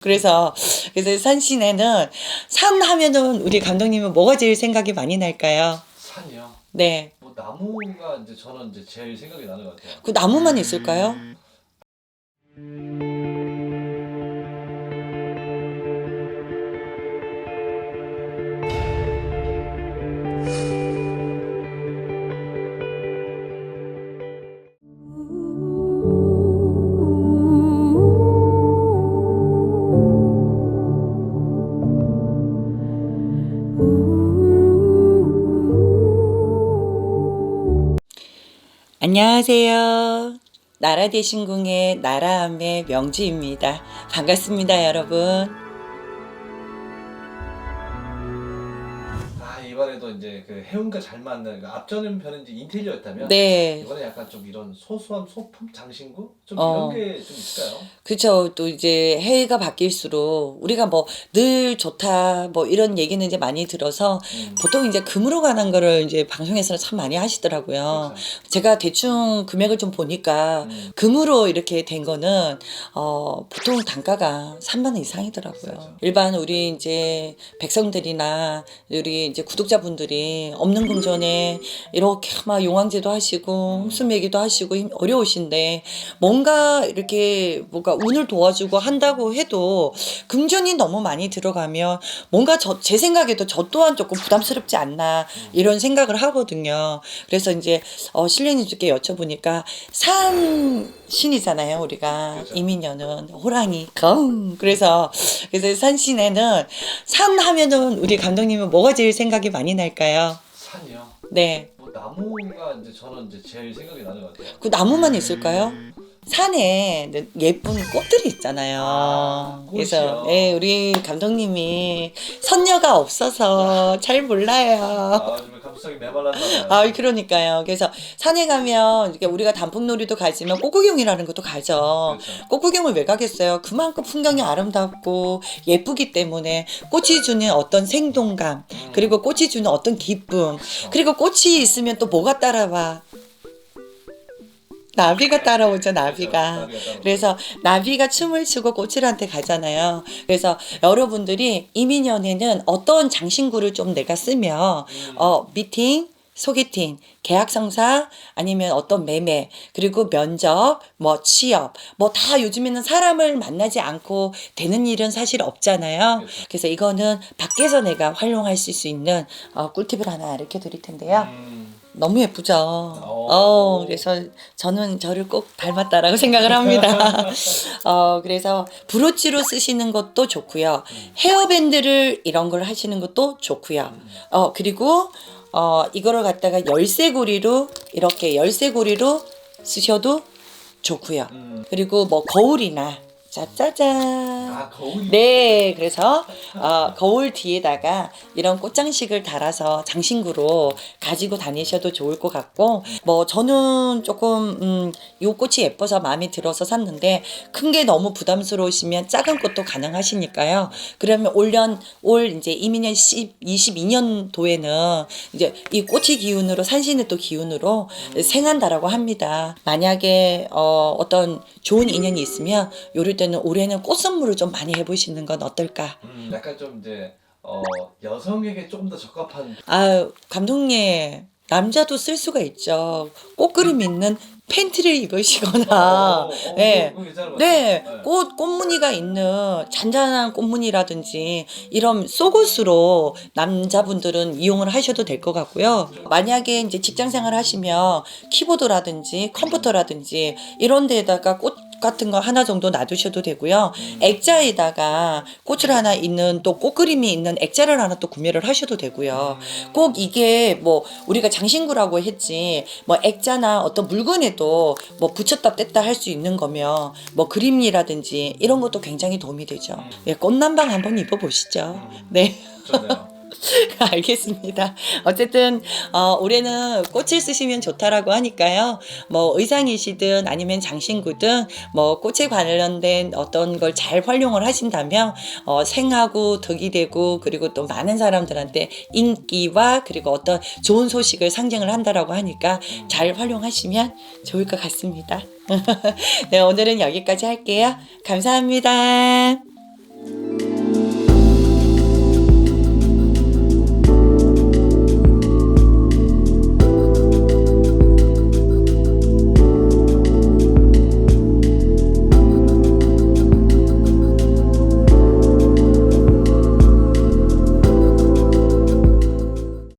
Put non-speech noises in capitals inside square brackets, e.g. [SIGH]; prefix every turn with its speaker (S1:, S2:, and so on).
S1: 그래서 그래서 산신에는 산 하면은 우리 감독님은 뭐가 제일 생각이 많이 날까요?
S2: 산이요.
S1: 네.
S2: 뭐 나무가 이제 저는 이제 제일 생각이 나는 것 같아요.
S1: 그 나무만 있을까요? 안녕하세요. 나라 대신궁의 나라암의 명주입니다. 반갑습니다, 여러분.
S2: 아 이번에 도 이제 그 해운과 잘 맞는 그러니까 앞전은 편은 이제 인테리어였다면
S1: 네.
S2: 이번에 약간 좀 이런 소소한 소품 장신구 좀
S1: 어.
S2: 이런 게 좀 있을까요?
S1: 그쵸. 또 이제 해가 바뀔수록 우리가 뭐 늘 좋다 뭐 이런 얘기는 이제 많이 들어서
S2: 음.
S1: 보통 이제 금으로 관한 거를 이제 방송에서는 참 많이 하시더라고요.
S2: 그렇죠.
S1: 제가 대충 금액을 좀 보니까
S2: 음.
S1: 금으로 이렇게 된 거는 어 보통 단가가 3만 원 이상이더라고요.
S2: 비싸죠.
S1: 일반 우리 이제 백성들이나 우리 이제 구독자분들 이 없는 금전에 이렇게 막 용왕제도 하시고 흡수매기도 하시고 힘- 어려우신데 뭔가 이렇게 뭔가 운을 도와주고 한다고 해도 금전이 너무 많이 들어가면 뭔가 저, 제 생각에도 저 또한 조금 부담스럽지 않나 이런 생각을 하거든요. 그래서 이제 어, 신령님께 여쭤보니까 산 신이잖아요, 우리가
S2: 그렇죠.
S1: 이민년은 호랑이 금. 그래서 그래서 산신에는 산 하면은 우리 감독님은 뭐가 제일 생각이 많이 날까요?
S2: 산이요.
S1: 네,
S2: 뭐 나무가 이제 저는 이제 제일 생각이 나는 것 같아요.
S1: 그 나무만 있을까요? 산에 예쁜 꽃들이 있잖아요.
S2: 아, 꽃이요?
S1: 그래서 네, 우리 감독님이 선녀가 없어서 잘 몰라요.
S2: 아 정말 감수성이 메말랐나봐요.
S1: 아, 그러니까요. 그래서 산에 가면 이렇게 우리가 단풍놀이도 가지만 꽃구경이라는 것도 가죠.
S2: 그렇죠.
S1: 꽃구경을 왜 가겠어요? 그만큼 풍경이 아름답고 예쁘기 때문에 꽃이 주는 어떤 생동감,
S2: 음.
S1: 그리고 꽃이 주는 어떤 기쁨, 그리고 꽃이 있으면 또 뭐가 따라와? 나비가 따라오죠, 나비가. 그래서 나비가 춤을 추고 꽃을한테 가잖아요. 그래서 여러분들이 이민년에는 어떤 장신구를 좀 내가 쓰면
S2: 음.
S1: 어 미팅, 소개팅, 계약 성사 아니면 어떤 매매 그리고 면접, 뭐 취업 뭐 다 요즘에는 사람을 만나지 않고 되는 일은 사실 없잖아요.
S2: 그렇죠.
S1: 그래서 이거는 밖에서 내가 활용할 수 있는 어, 꿀팁을 하나 이렇게 드릴 텐데요.
S2: 음.
S1: 너무 예쁘죠. 어, 그래서 저는 저를 꼭 닮았다라고 [LAUGHS] 생각을 합니다. [LAUGHS] 어, 그래서 브로치로 쓰시는 것도 좋고요. 헤어밴드를 이런 걸 하시는 것도 좋고요. 어, 그리고 어, 이거를 갖다가 열쇠고리로 이렇게 열쇠고리로 쓰셔도 좋고요.
S2: 음.
S1: 그리고 뭐 거울이나 짜짜잔.
S2: 아 거울이.
S1: 네, 그래서 어, 거울 뒤에다가 이런 꽃장식을 달아서 장신구로 가지고 다니셔도 좋을 것 같고, 뭐 저는 조금 음, 이 꽃이 예뻐서 마음에 들어서 샀는데 큰 게 너무 부담스러우시면 작은 꽃도 가능하시니까요. 그러면 올년 올 이제 이민년 10, 22년도에는 이제 이 꽃이 기운으로 산신의 또 기운으로 생한다라고 합니다. 만약에 어, 어떤 좋은 인연이 있으면 요럴 때는 올해는 꽃 선물을 좀 많이 해보시는 건 어떨까?
S2: 음, 약간 좀 이제 어 여성에게 조금 더 적합한.
S1: 아유, 감독님, 남자도 쓸 수가 있죠. 꽃 그림 있는 팬티를 입으시거나,
S2: 어, 어,
S1: 네.
S2: 그거 괜찮은 것
S1: 네,
S2: 같아요.
S1: 꽃, 꽃무늬가 있는 잔잔한 꽃무늬라든지 이런 속옷으로 남자분들은 이용을 하셔도 될 것 같고요. 만약에 이제 직장 생활 하시면 키보드라든지 컴퓨터라든지 이런 데에다가 꽃 같은 거 하나 정도 놔두셔도 되고요. 액자에다가 꽃을 하나 있는 또 꽃 그림이 있는 액자를 하나 또 구매를 하셔도 되고요. 꼭 이게 뭐 우리가 장신구라고 했지 뭐 액자나 어떤 물건에도 뭐 붙였다 뗐다 할 수 있는 거면 뭐 그림이라든지 이런 것도 굉장히 도움이 되죠. 예, 꽃남방 한번 입어보시죠. 네.
S2: 좋네요. [LAUGHS]
S1: 알겠습니다. 어쨌든 어, 올해는 꽃을 쓰시면 좋다라고 하니까요. 뭐 의상이시든 아니면 장신구든 뭐 꽃에 관련된 어떤 걸 잘 활용을 하신다면 어, 생하고 덕이 되고 그리고 또 많은 사람들한테 인기와 그리고 어떤 좋은 소식을 상징을 한다라고 하니까 잘 활용하시면 좋을 것 같습니다. [LAUGHS] 네, 오늘은 여기까지 할게요. 감사합니다.